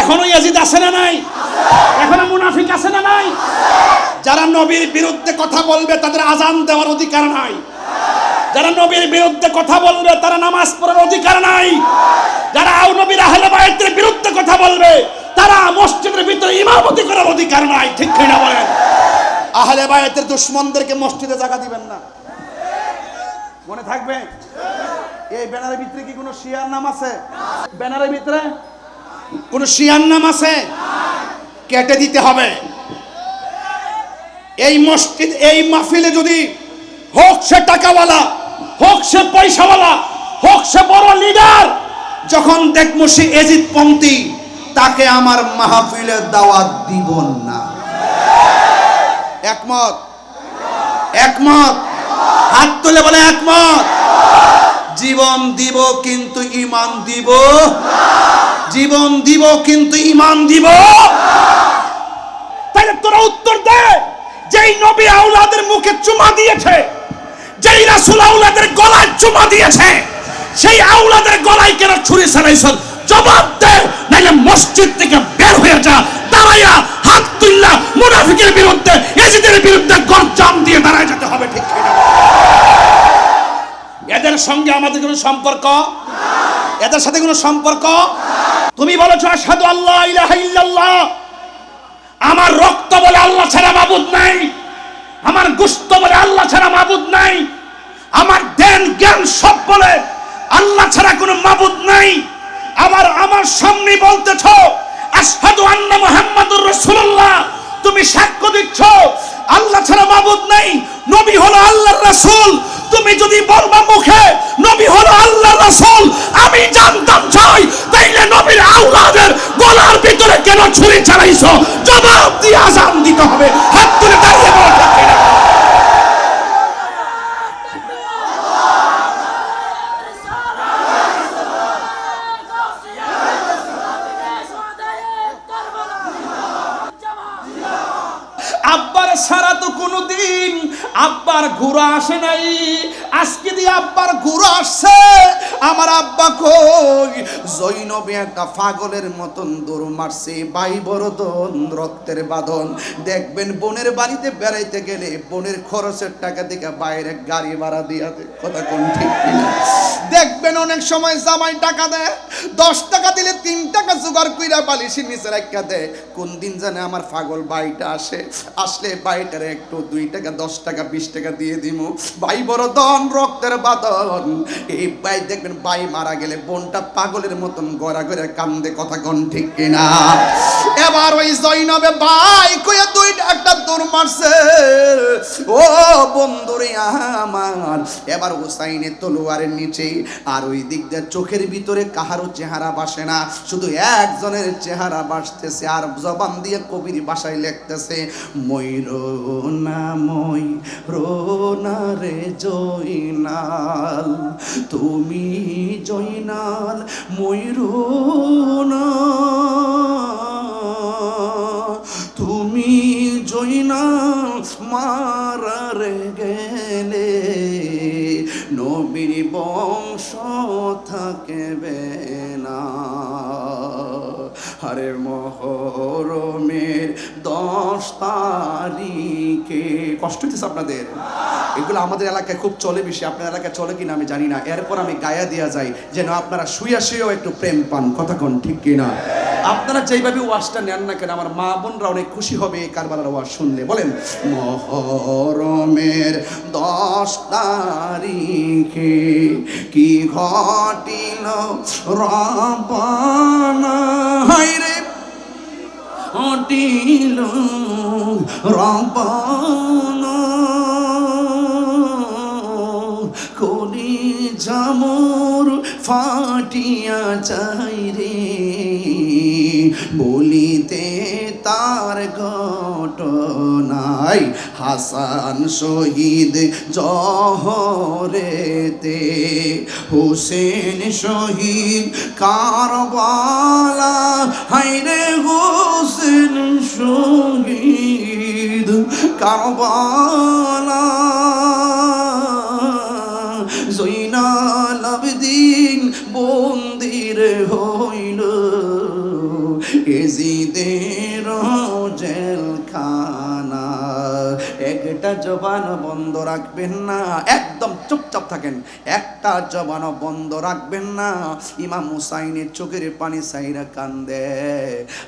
এখনও ইয়াজিদ আছে না নাই? এখনও মুনাফিক আছে না নাই? যারা নবীর বিরুদ্ধে কথা বলবে, তাদের আজান দেওয়ার অধিকার নাই। যারা নবীর বিরুদ্ধে কথা বলবে, তারা নামাজ পড়ার অধিকার নাই। যারা নবীর আহলে বায়াতের বিরুদ্ধে কথা বলবে, তারা মসজিদের ভিতরে ইমামতি করার অধিকার নাই। ঠিক কিনা বলেন? আহলে বায়াতের দুশ্মনদেরকে মসজিদে জায়গা দিবেন না। মনে থাকবে? এই ব্যানারের ভিতরে কি কোনো শিয়ার নাম আছে? ব্যানারের ভিতরে? কোনো শিয়ার নাম আছে? কেটে দিতে হবে। এই মসজিদ, এই মাহফিলে যদি হোক সে টাকাওয়ালা, হোক সে পয়সাওয়ালা, হোক সে বড় লিডার, যখন দেখব সে এজিদ পন্থী তাকে আমার মাহফিলে দাওয়াত দিব না। একমত? একমত? হাত তুলে বলে একমত? জীবন দিব কিন্তু ইমান দিব। জীবন দিব কিন্তু ইমান দিব। তাহলে তোরা উত্তর দে, যেই নবী আউলাদের মুখে চুমা দিয়েছে, যেই রাসূল আউলাদের গলায় চুমা দিয়েছে, সেই আউলাদের গলায় কেন ছুরি চালাইছ জবাব দে, নাইলে মসজিদ থেকে বের হয়ে যা, দাঁড়াইয়া হাত তুললা, মুনাফিকের বিরুদ্ধে এজিদের বিরুদ্ধে গরজাম দিয়ে দাঁড়ায় যেতে হবে, ঠিক এদের সঙ্গে আমাদের কোনো সম্পর্ক? এদের সাথে কোনো সম্পর্ক? তুমি বলেছ আসাদু আল্লাহ ইলাহা আমার রক্ত বলে আল্লাহ ছাড়া মাবুদ নাই। আমার গুস্ত বলে আল্লাহ ছাড়া মাবুদ নাই। আমার দেন জ্ঞান সব বলে আল্লাহ ছাড়া কোনো মাবুদ নাই। আবার আমার সামনে বলতেছ, আশহাদু আন্না মুহাম্মাদুর রাসূলুল্লাহ। তুমি সাক্ষ্য দিচ্ছ, আল্লাহ ছাড়া মাবুদ নাই। নবী হলো আল্লাহর রাসূল। তুমি যদি বলবা মুখে, নবী হলো আল্লাহর রাসূল আমি জানতাম চাই, তাইলে নবীর আওলাদের গলার ভিতরে কেন ছুরি চালাইছো? জবাব দিয়ে আজান দিতে হবে। হাত তুলে দাঁড়িয়ে বল ঠিক কিনা? আব্বার সারা তো কোনোদিন আব্বার ঘুরা আসে নাই। আজকে দিয়ে আব্বার ঘুরা আসছে। আমার আব্বা কই? জৈনবে একটা পাগলের মতন দৌড় মারছে বাই বরদন রক্তের বাঁধন। দেখবেন বোনের বাড়িতে বেড়াইতে গেলে বোনের খরচের টাকা থেকে বাইরে গাড়ি ভাড়া দিয়া কথা কোন ঠিক দেখবেন অনেক সময় জামাই টাকা দেয়, দশ টাকা দিলে তিন টাকা জোগাড় কইরা বালিশের নিচে রাখা দেয়। কোন দিন জানে আমার পাগল বাইটা আসে, আসলে বাইটারে একটু দুই টাকা, দশ টাকা, বিশ টাকা দিয়ে দিব ভাই বড় দন রক্তের বাদন এই ভাই দেখবেন ভাই মারা গেলে বোনটা পাগলের মতন গড়া করে কান্দে, কথা কন ঠিক কিনা। এবার ওই জৈনবে ভাই কইয়া দুই একটা দৌড় মারছে। ও বন্ধুরে আমার, এবার হুসাইনের তলোয়ারের নিচে আর ওই দিক দিয়ে চোখের ভিতরে কাহারও চেহারা বাসে না। শুধু একজনের চেহারা বাসতেছে আর জবান দিয়ে কবির ভাষায় লিখতেছে, ময়ূর না মই রোনা রে জয়নাল, তুমি জয়নাল, ময়ূর না, তুমি জয়না মারারে নবীর বংশ থাকবে হরে মহরমের দশ তারিখে। কষ্ট হইতেছে আপনাদের? এগুলো আমাদের এলাকায় খুব চলে বেশি। আপনার এলাকায় চলে কিনা আমি জানি না। এরপর আমি গায়া দেওয়া যাই যেন আপনারা শুয়া শুয়েও একটু প্রেম পান। কথা কোন ঠিক কিনা? আপনারা যেইভাবে ওয়াজটা নেন না কেন, আমার মা বোনরা অনেক খুশি হবে এই কারবালার ওয়াজ শুনলে। বলেন, মহরমের দশ তারিখে কি ঘটিল রবানা ঘটিল রবানা কলি জামর ফাটিয়া চাই রে বলিতে তার ঘটনাই হাসান শহীদ জহরেতে হুসেন শহীদ কারবালা হাইরে হুসেন শহীদ কারবালা। একটা জবান বন্ধ রাখবেন না। একদম চুপচাপ থাকেন। একটা জবান বন্ধ রাখবেন না। ইমাম হুসাইনের চোখের পানি সাইরা কান্দে।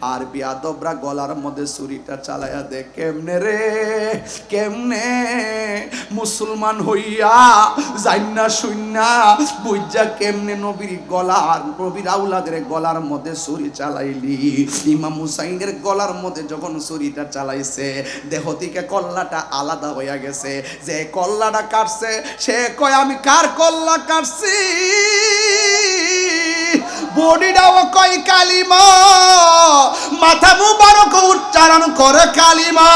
আর বিয়াদবরা গলার মধ্যে ছুরিটা চালায়া দে কেমনে রে? কেমনে? মুসলমান হইয়া জাইন্না শুইন্না বুঝা কেমনে নবীর গলার নবীর আউলাদের গলার মধ্যে ছুরি চালাইলি? ইমাম হুসাইনের গলার মধ্যে যখন ছুরিটা চালাইছে, দেহ থেকে কল্লাটা আলাদা হইয়া গেছে। যে কল্লাটা কাটছে, সে কয়, আমি কার কল্লা কাটছি? বডিটাও কয়, কালিমা। মাথা মুবারক উচ্চারণ করে, কালিমা!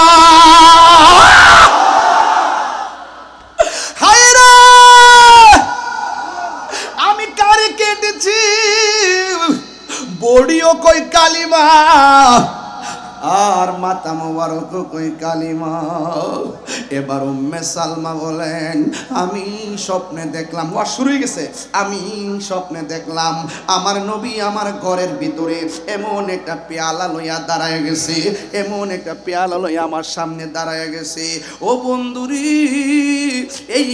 আমি কারে কেটেছি? বডিও কই কালিমা। আর মাতা মোবারক কই কালিমা? এবার উম্মে সালমা বলেন, আমি স্বপ্নে দেখলাম ওয়া শুরু হয়ে গেছে, আমি স্বপ্নে দেখলাম আমার নবী আমার ঘরের ভিতরে এমন একটা পেয়ালা লইয়া দাঁড়ায় গেছে, এমন একটা পেয়ালা লইয়া আমার সামনে দাঁড়ায় গেছে। ও বন্ধুরি, এই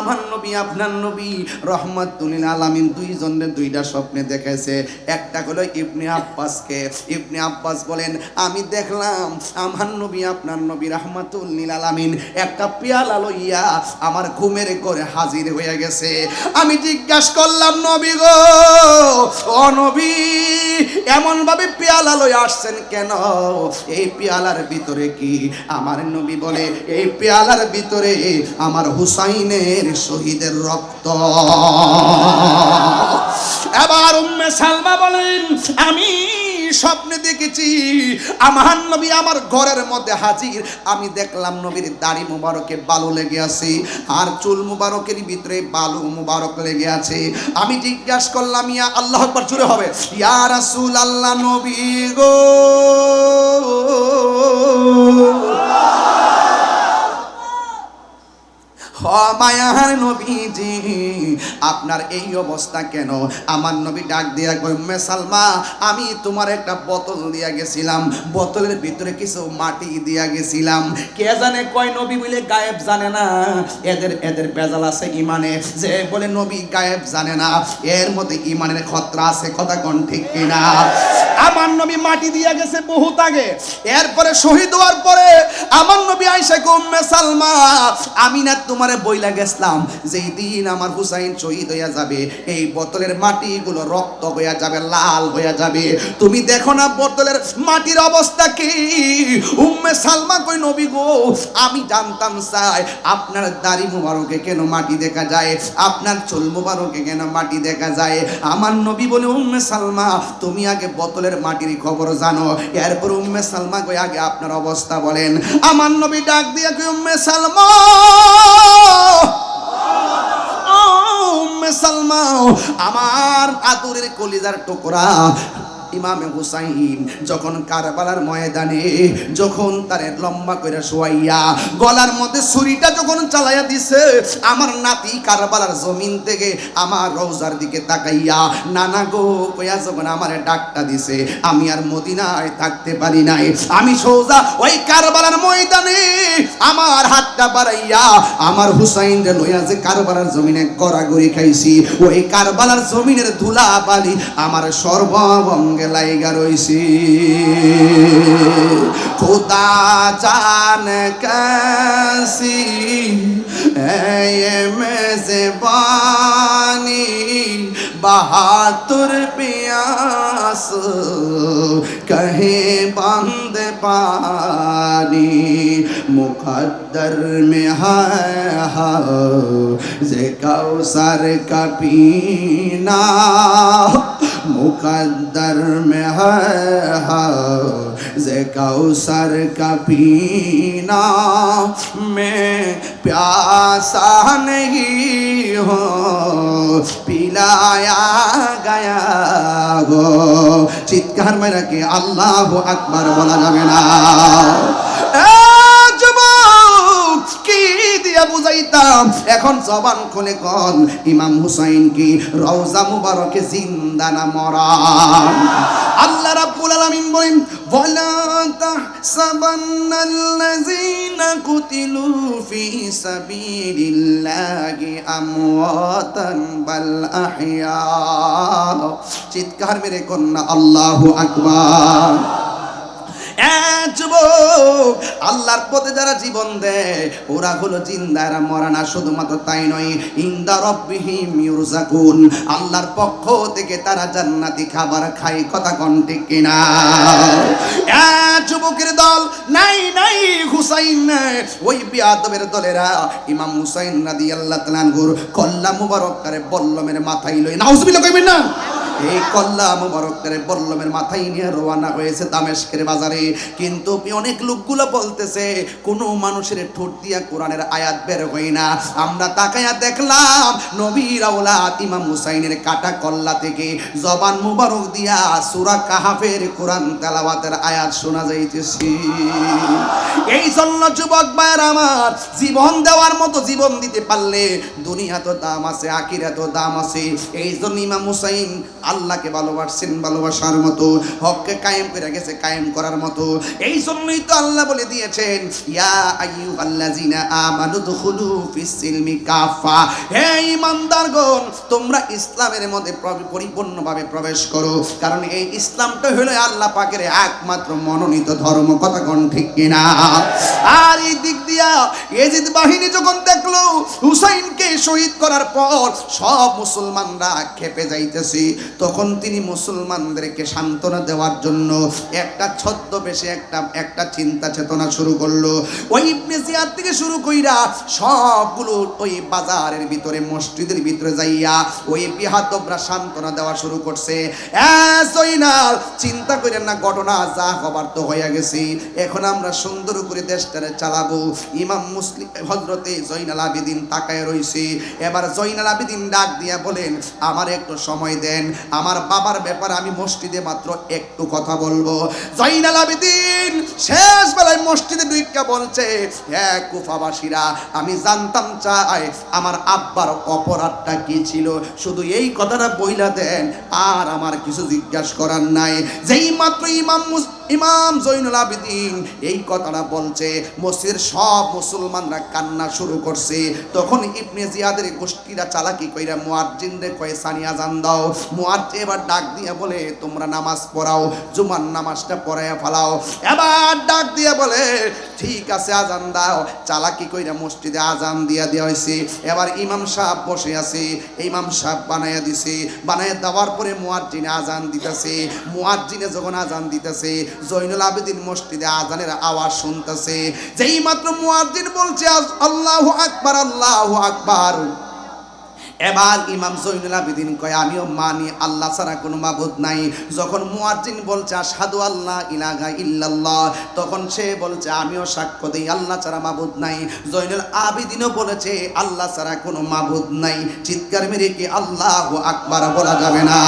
আমার নবী, আপনার নবী রহমাতুল্লিল আলামিন দুইজনের দুইটা স্বপ্নে দেখেছে একটা হলো ইবনে আব্বাসকে, ইবনে আব্বাস বলেন, আমি দেখলাম, আমার নবী, আপনার নবী রহমাতুল্লিল আলামিন একটা পেয়ালা লইয়া আমার ঘুমের করে হাজির হয়ে গেছে। আমি জিজ্ঞাসা করলাম, নবী গো, ও নবী এমন ভাবে পেয়ালা লই আসছেন কেন? এই পেয়ালার ভিতরে কি? আমার নবী বলে, এই পেয়ালার ভিতরে আমার হুসাইনের শহীদের রক্ত। এবার উম্মে সালমা বলেন, আমি স্বপ্নে দেখেছি, আমার নবী আমার ঘরের মধ্যে হাজির। আমি দেখলাম নবীর দাড়ি মুবারকে বালু লেগে আছে, আর চুল মুবারকের ভিতরে বালু মুবারক লেগে আছে। আমি জিজ্ঞাসা করলাম, ইয়া আল্লাহ আকবার জুড়ে হবে। ইয়া রাসূল আল্লাহ নবী গো। আপনার এই অবস্থা কেন? আমার নবী ডাক দিয়া কই সালমা, আমি তোমার একটা বোতল দিয়া গেছিলাম। বোতলের ভিতরে কিছু মাটি দিয়া গেছিলাম। কে জানে? কয় নবী বলে গায়েব জানে না। এদের এদের বেজাল আছে ইমানে। যে বলে নবী গায়েব জানে না, এর মধ্যে ইমানের খতরা আছে, কথা কোন ঠিক কিনা? আমার নবী মাটি দিয়া গেছে বহুত আগে। এরপরে শহীদ হওয়ার পরে আমার নবী আইসা উম্মে সালমা, আমি না তোমারে বইলা গেছলাম, যেই দিন আমার হুসাইন শহীদ হইয়া যাবে, এই বোতলের মাটিগুলো রক্ত হইয়া যাবে, লাল হইয়া যাবে। তুমি দেখো না বোতলের মাটির অবস্থা কি? উম্মে সালমা কই, নবী গো, আমি জানতাম চাই আপনার দাড়ি মুবারকে কেন মাটি দেখা যায়? আপনার চুল মুবারকে কেন মাটি দেখা যায়? আমার নবী বলে, উম্মে সালমা, তুমি আগে বোতলের মাটির খবর জানো। এরপর উম্মে সালমা কই, আগে আপনার অবস্থা বলেন। আমার নবী ডাক দিয়ে কই, উম্মে সালমা ও উম্মে সালমা আমার আদুরের কলিজার টুকরা ইমামে হুসাইন যখন কারবালার ময়দানে, যখন তারে লম্বা করে শোয়াইয়া, গলার মধ্যে ছুরিটা যখন চালাইয়া দিছে, আমার নাতি কারবালার জমিন থেকে আমার রৌজার দিকে তাকাইয়া, নানা গো, কইয়া যখন আমারে ডাকটা দিছে, আমি আর মদিনায় থাকতে পারি নাই। আমি সোজা ওই কারবালার ময়দানে আমার হাতটা বাড়াইয়া, আমার হুসাইন রে লইয়া যে কারবালার জমিনে গড়াগড়ি খাইছি, ওই কারবালার জমিনের ধুলা বালি আমার সর্বঙ্গে সঙ্গে লাইগা রইছি। খোদা চান কাসি মেজে বানি বাহাতুর পিয়াস কহে বন্দে पानी मुकद्दर में है जे कौसर का पीना मुकद्दर में है जे कौसर का पीना मैं प्यासा नहीं हो। पिलाया गया गो चित्कार में रखे, अल्लाह अकबर बोला जाए দিয়া বুঝাইতাম। এখন জবান খুলে কল ইমাম হুসাইন কি রওজা মুবারকে জিন্দা না মরা? আল্লাহ রাব্বুল আলামিন বলেন, ওয়ালা তাহসাবান্নাল্লাযীনা কুতিলু ফি সাবিলিল্লাহি আমওয়াতান বাল আহইয়া চিৎকার মেরে কন্যা, আল্লাহু আকবার। যুবক আল্লাহর পথে যারা জীবন দেয়, ওরা হলো জিন্দারা মরা না, শুধুমাত্র তাই নয়, ইন্দা রব্বিহিম ইউরজাকুন, আল্লাহর পক্ষ থেকে তারা জান্নাতি খাবার খায়, কথা কোন ঠিক কিনা যুবকের দল, নাই নাই, হুসাইন নাই। ওই বিয়াদবের দলেরা, ইমাম হুসাইন রাদিয়াল্লাহু তাআলা আনহুর কল্লা মুবারক করে বল্লমের মাথায় লই নাউজুবিল্লাহ কইবেন না এই কল্লা মুবারক করে বল্লমের মাথায় নিয়ে রওনা হয়েছে দামেশকের বাজারে। কিন্তু অনেক লোকগুলো বলতেছে, কোনো মানুষের ঠোঁট দিয়া কোরআনের আয়াত বের হয় না। আমরা তাকায়া দেখলাম, নবীর আওলাদ ইমাম হুসাইনের কাটা কল্লা থেকে জবান মুবারক দিয়া সূরা কাহাফের কোরআন তেলাওয়াতের আয়াত শোনা যাইতেছে। এই জন্য যুবক ভাইয়ের আমার, জীবন দেওয়ার মতো জীবন দিতে পারলে দুনিয়া তো দাম আছে আখিরা তো দাম আছে। এই জন্য ইমাম হুসাইন আল্লাহকে ভালোবাসছেন, ভালোবাসার মতো, হককে কায়েম করে গেছে কায়েম করার মতো। এই জন্যই তো আল্লাহ বলে দিয়েছেন, ইয়া আইয়ুহাল্লাযিনা আমানু দুখুলু ফিস সিলমি কাফা হে ঈমানদারগণ, তোমরা ইসলামের মধ্যে পরিপূর্ণভাবে প্রবেশ করো। কারণ এই ইসলামটা হলো আল্লাহ পাকের একমাত্র মনোনীত ধর্ম, কথা কোন ঠিক কিনা? আর এই দিক দিয়া এজিদ বাহিনী যখন দেখল, হুসাইনকে শহীদ করার পর সব মুসলমানরা খেপে যাইতেছে। তখন তিনি মুসলমানদেরকে সান্ত্বনা দেওয়ার জন্য একটা ছদ্মবেশে একটা একটা চিন্তা চেতনা শুরু করল। ওই ইবনে জিয়াদ থেকে শুরু কইরা সবগুলো ওই বাজারের ভিতরে, মসজিদের ভিতরে যাইয়া ওই বিহাতবরা সান্ত্বনা দেওয়া শুরু করছে। চিন্তা করেন না, ঘটনা যা হবার তো হয়ে গেছে। এখন আমরা সুন্দর করে দেশটারে চালাবো। ইমাম মুসলিম হজরতে জয়নাল আবেদিন তাকায় রইছে। এবার জয়নাল আবেদিন ডাক দিয়া বলেন, আমার একটু সময় দেন। আমার বাবার ব্যাপারে আমি মসজিদে মাত্র একটু কথা বলব। জয়নাল আবেদিন, শেষ বেলায় মসজিদে দুইটা বলছে হ্যাঁ কুফাবাসীরা, আমি জানতাম চাই আমার আব্বার অপরাধটা কি ছিল। শুধু এই কথাটা বইলা দেন, আর আমার কিছু জিজ্ঞাসা করার নাই। যেই মাত্র ইমাম ইমাম জৈনুল আবেদিন এই কথাটা বলছে, মসজিদের সব মুসলমানরা কান্না শুরু করছে। তখন ইবনে জিয়াদের গোষ্ঠীরা চালাকি কইরা মুয়াজ্জিনরে কয়ে সানিয়া জান দাও। মুয়াজ্জিন এবার ডাক দিয়ে বলে, তোমরা নামাজ পড়াও, জুমার নামাজটা পড়াইয়া ফেলাও। এবার ডাক দিয়ে বলে, ঠিক আছে, আজান দাও। চালাকি কইরা মসজিদে আজান দিয়া দেওয়া হয়েছে এবার ইমাম সাহেব বসে আছে, ইমাম সাহেব বানাইয়া দিছে। বানাইয়া দেওয়ার পরে মুয়াজ্জিনে আজান দিতেছে। মুয়াজ্জিনে যখন আজান দিতেছে জৈনুল আবেদিন মসজিদে আজানের আওয়াজ শুনতেছে। যেই মাত্র মুয়াজ্জিন বলছে আল্লাহু আকবার আল্লাহু আকবার। এবার ইমাম জৈনুল আবেদিন কয়, আমিও মানি, আল্লাহ ছাড়া কোনো মাবুদ নাই। যখন মুয়াজ্জিন বলছে সাধু আল্লাহ ইলাগা ইল্লাল্লাহ, তখন সে বলছে, আমিও সাক্ষ্য দেই, আল্লাহ ছাড়া মাবুদ নাই। জৈনুল আবিদিনও বলেছে, আল্লাহ ছাড়া কোনো মাবুদ নাই। চিৎকার মেরে কি আল্লাহ আকবার বলা যাবে না?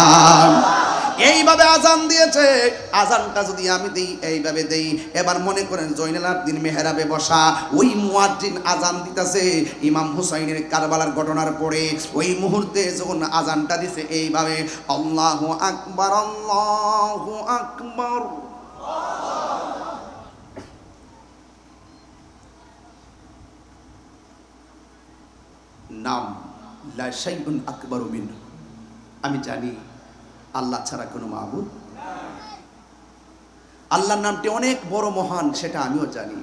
এইভাবে আজান দিয়েছে। আজানটা যদি আমি দেই, এইভাবে দেই। এবার মনে করেন জৈনাল আবদিন মেহরাবে বসা, ওই মুয়াজ্জিন আজান দিতেছে। ইমাম হুসাইনের কারবালার ঘটনার পরে ওই মুহূর্তে যখন আজানটা দিছে, এইভাবে আল্লাহু আকবার আল্লাহু আকবার। নাম, লা শাইউন আকবারু মিনহু। আমি জানি আল্লাহ ছাড়া কোনো মাহবুদ আল্লাহর নামটি অনেক বড় মহান সেটা আমিও জানি।